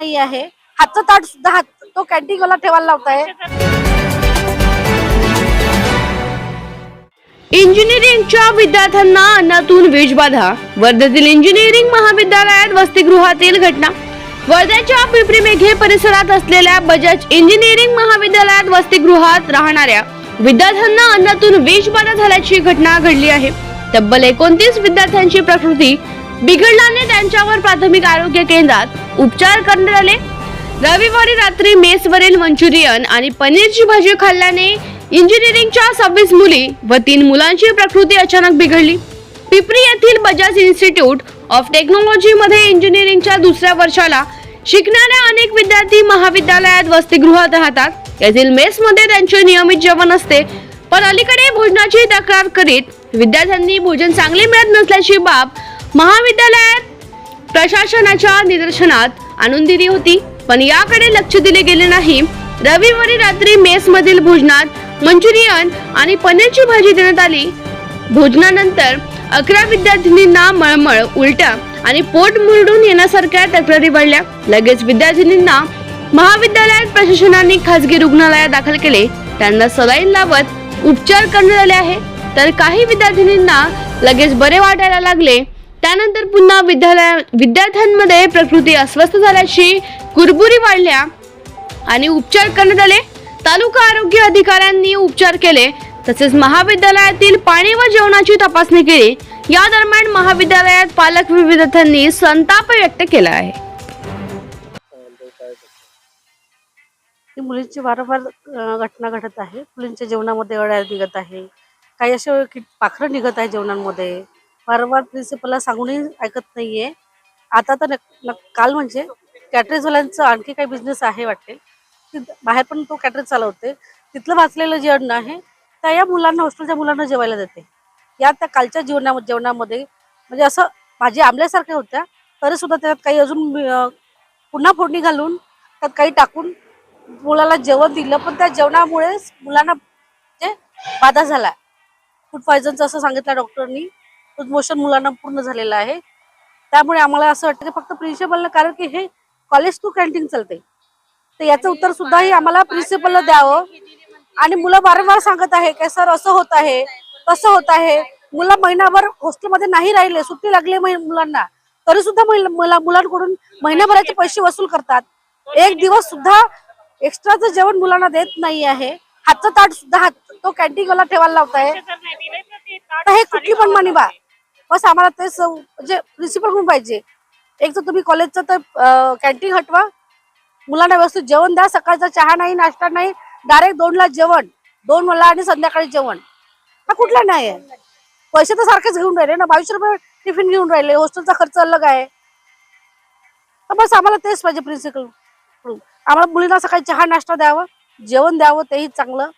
नाही आहे. हातचं ताट सुद्धा हात तो कॅन्टीन वाला ठेवायला लावताय. इंजिनिअरिंगच्या विद्यार्थ्यांना अन्नातून विषबाधा वर्ध्यातील इंजिनिअरिंग महाविद्यालयात वसतिगृहातील घटना. वर्ध्याच्या पिंपरी मेघे परिसरात असलेल्या बजाज इंजिनिअरिंग महाविद्यालयात वसतिगृहात राहणाऱ्या विद्यार्थ्यांना अन्नातून विषबाधा झाल्याची घटना घडली आहे. तब्बल एकोणतीस विद्यार्थ्यांची प्रकृती बिघडल्याने त्यांच्यावर प्राथमिक आरोग्य केंद्रात उपचार करण्यात आले. रविवारी रात्री मेसवरील मंचुरियन आणि पनीरची भाजी खाल्ल्याने इंजिनिअरिंगच्या सव्वीस मुली व तीन मुलांची प्रकृती अचानक बिघडली. पिपरी येथील बजाज इन्स्टिट्यूट ऑफ टेक्नॉलॉजी मध्ये इंजिनिअरिंगच्या दुसऱ्या वर्षाला शिकणाऱ्या अनेक विद्यार्थी महाविद्यालयात वसतिगृहात राहतात. येथील मेसमध्ये त्यांचे नियमित जेवण असते पण अलीकडे भोजनाची तक्रार करीत विद्यार्थ्यांनी भोजन चांगले मिळत नसल्याची बाब महाविद्यालयात प्रशासनाच्या निदर्शनात आणून दिली होती. पण याकडे लक्ष दिले गेले नाही. रविवारी रात्री मेस मधील भोजनात मंचुरियन आणि पनीरची भाजी देण्यात आली. भोजनानंतर अकरा विद्यार्थिनींना मळमळ उलट्या आणि पोट मुरडून येण्यासारख्या तक्रारी वाढल्या लगेच विद्यार्थिनींना महाविद्यालयात प्रशासनाने खासगी रुग्णालयात दाखल केले. त्यांना सलाईन लावत उपचार करण्यात आले आहे. तर काही विद्यार्थिनींना लगेच बरे वाटायला लागले. त्यानंतर पुन्हा विद्यालया विद्यार्थ्यांमध्ये प्रकृती अस्वस्थ झाल्याची कुरबुरी वाढल्या आणि उपचार करण्यात आले. तालुका आरोग्य अधिकाऱ्यांनी उपचार केले. तसेच महाविद्यालयातील पाणी व जेवणाची तपासणी केली. या दरम्यान महाविद्यालयात पालक विद्यार्थ्यांनी संताप व्यक्त केला आहे. मुलींची वारंवार घटना घडत आहे. मुलींच्या जेवणामध्ये अळ्या निघत आहे. काही असे पाखरं निघत आहे जेवणांमध्ये. वारंवार प्रिन्सिपलला सांगूनही ऐकत नाहीये. आता तर काल म्हणजे कॅटरेजवाल्यांचं आणखी काही बिझनेस आहे वाटते बाहेर पण तो कॅटरेज चालवते तिथलं वाचलेलं जे अन्न आहे त्या या मुलांना हॉस्टेलच्या मुलांना जेवायला देते. या त्या कालच्या जीवना जेवणामध्ये म्हणजे असं भाजी आंबल्यासारख्या होत्या तरी सुद्धा त्यात काही अजून पुन्हा फोडणी घालून त्यात काही टाकून मुलाला जेवण दिलं पण त्या जेवणामुळेच मुलांना म्हणजे बाधा झाला. फूड पॉयझनचं असं सांगितलं डॉक्टरनी मोशन मुलांना पूर्ण झालेलं आहे. त्यामुळे आम्हाला असं वाटतं की फक्त प्रिन्सिपलला कारण की हे कॉलेज टू कॅन्टीन चालते तर याचं उत्तर सुद्धा हे आम्हाला प्रिन्सिपलला द्यावं. आणि मुलं वारंवार सांगत आहे की सर असं होत आहे तसं होत आहे. मुलं महिनाभर हॉस्टेलमध्ये नाही राहिले सुट्टी लागली मुलांना. तरी सुद्धा मुलांकडून महिन्याभराचे पैसे वसूल करतात. एक दिवस सुद्धा एक्स्ट्राचं जेवण मुलांना देत नाही आहे. हातचं ताट सुद्धा हात तो कॅन्टीन वाला ठेवायला लावताय. तर हे कुठली पण मानी बा बस आम्हाला तेच म्हणजे प्रिन्सिपल होऊन पाहिजे. एक तर तुम्ही कॉलेजचं तर कॅन्टीन हटवा. मुलांना व्यवस्थित जेवण द्या. सकाळचा चहा नाही नाश्ता नाही. डायरेक्ट दोनला जेवण. दोन मला आणि संध्याकाळी जेवण. हा कुठला नाही आहे? पैसे तर सारखेच घेऊन राहिले ना. बावीसशे रुपये टिफिन घेऊन राहिले. हॉस्टेलचा खर्च अलग आहे. तर बस आम्हाला तेच पाहिजे प्रिन्सिपल आम्हाला मुलींना सकाळी चहा नाश्ता द्यावं. जेवण द्यावं तेही चांगलं.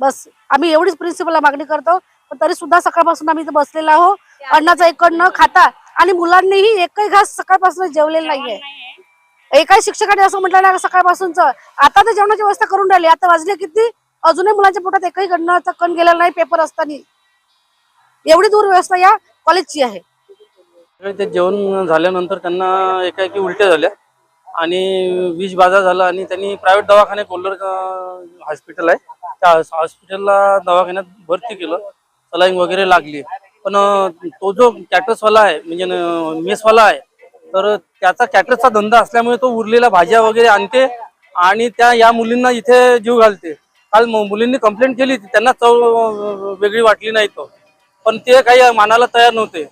बस. आम्ही एवढीच प्रिन्सिपलला मागणी करतो. पण तरी सुद्धा सकाळपासून आम्ही इथं बसलेलो आहो. अन्नाचा एक न खाता आणि मुलांनीही एकही घास सकाळपासून जेवलेला नाहीये. एकाही शिक्षकाने असं म्हटलं ना सकाळपासूनच? आता तर जेवणाची व्यवस्था करून राहिली. आता वाजले किती? अजूनही मुलांच्या पोटात एकही अन्नाचा कण गेलेला नाही पेपर असताना. एवढी दूर व्यवस्था या कॉलेजची आहे. ते जेवण झाल्यानंतर त्यांना एकाएकी उलट्या झाल्या. आणि विष बाधा झाला आणि त्यांनी प्रायव्हेट दवाखाने कोल्हार हॉस्पिटल आहे. त्या हॉस्पिटलला दवाखान्यात भरती केलं. सलाईन वगैरे लागली. पण तो जो कॅटर्सवाला आहे म्हणजे मेसवाला आहे तर त्याचा कॅटर्सचा धंदा असल्यामुळे तो उरलेल्या भाज्या वगैरे आणते आणि त्या या मुलींना इथे जीव घालते. काल मुलींनी कंप्लेंट केली त्यांना चव वेगळी वाटली नाही तो. पण ते काही मानायला तयार नव्हते.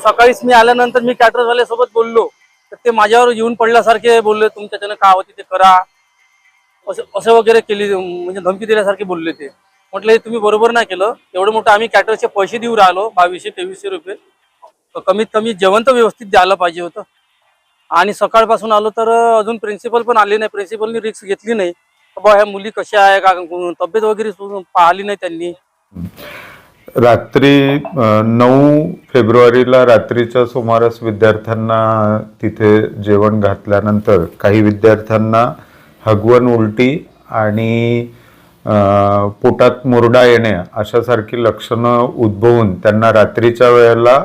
सकाळीच मी आल्यानंतर मी कॅटरवाल्या सोबत बोललो. तर ते माझ्यावर येऊन पडल्यासारखे बोलले तुमच्या त्यानं काय ते करा. असं असं वगैरे केली म्हणजे धमकी दिल्यासारखे बोलले ते. म्हटलं हे तुम्ही बरोबर नाही केलं. एवढं मोठं आम्ही कॅटरचे पैसे देऊ राहिलो बावीसशे तेवीसशे रुपये. तर कमीत कमी जेवण तर व्यवस्थित द्यायला पाहिजे होतं. आणि सकाळपासून आलो तर अजून प्रिन्सिपल पण आले नाही. प्रिन्सिपलनी रिक्स घेतली नाही. बा ह्या मुली कशा आहे? का तब्येत वगैरे पाहिली नाही त्यांनी. रात्री नऊ फेब्रुवारीला रात्रीच्या सुमारास विद्यार्थ्यांना तिथे जेवण घातल्यानंतर काही विद्यार्थ्यांना हगवण उलटी आणि पोटात मुरडा येणे अशासारखी लक्षणं उद्भवून त्यांना रात्रीच्या वेळेला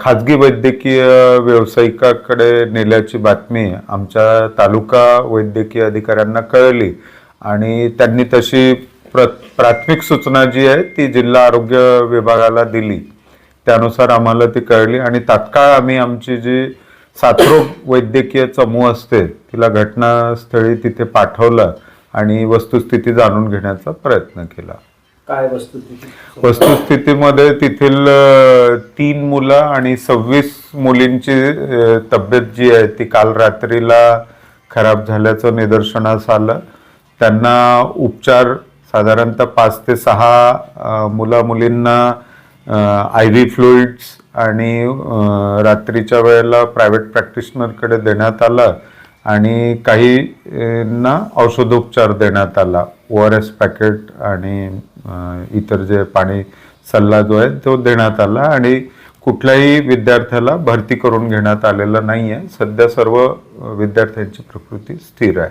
खाजगी वैद्यकीय व्यावसायिकाकडे नेल्याची बातमी आमच्या तालुका वैद्यकीय अधिकाऱ्यांना कळली. आणि त्यांनी तशी प्र प्राथमिक सूचना जी आहे ती जिल्हा आरोग्य विभागाला दिली. त्यानुसार आम्हाला ती कळली आणि तात्काळ आम्ही आमची जी साथरोग वैद्यकीय चमू असते तिला घटनास्थळी तिथे पाठवलं. आणि वस्तुस्थिती जाणून घेण्याचा प्रयत्न केला. काय वस्तुस्थिती? वस्तुस्थितीमध्ये तेथील तीन मुलं आणि सव्वीस मुलींची तब्येत जी आहे ती काल रात्रीला खराब झाल्याचं निदर्शनास आलं. त्यांना उपचार साधारणतः पाच ते सहा मुला मुलींना आय व्ही फ्लुइड्स आणि रात्रीच्या वेळेला प्रायव्हेट प्रॅक्टिशनरकडे देण्यात आलं. आणि काही ना औषधोपचार देण्यात आला. ओ आर एस पॅकेट आणि इतर जे पाणी सल्ला जो आहे तो देण्यात आला आणि कुठल्याही विद्यार्थ्याला भरती करून घेण्यात आलेलं नाही आहे सध्या सर्व विद्यार्थ्यांची प्रकृती स्थिर आहे.